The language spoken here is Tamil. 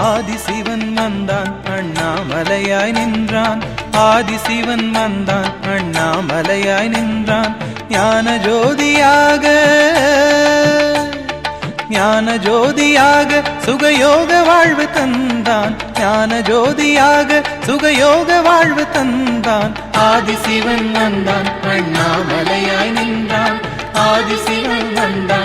ஆதிசிவன் வந்தான் அண்ணாமலையாய் நின்றான். ஆதிசிவன் வந்தான் அண்ணாமலையாய் நின்றான். ஞான ஜோதியாக ஞான ஜோதியாக சுகயோக வாழ்வு தந்தான். ஞான ஜோதியாக சுகயோக வாழ்வு தந்தான். ஆதிசிவன் வந்தான் அண்ணாமலையாய் நின்றான். ஆதிசிவன் வந்தான்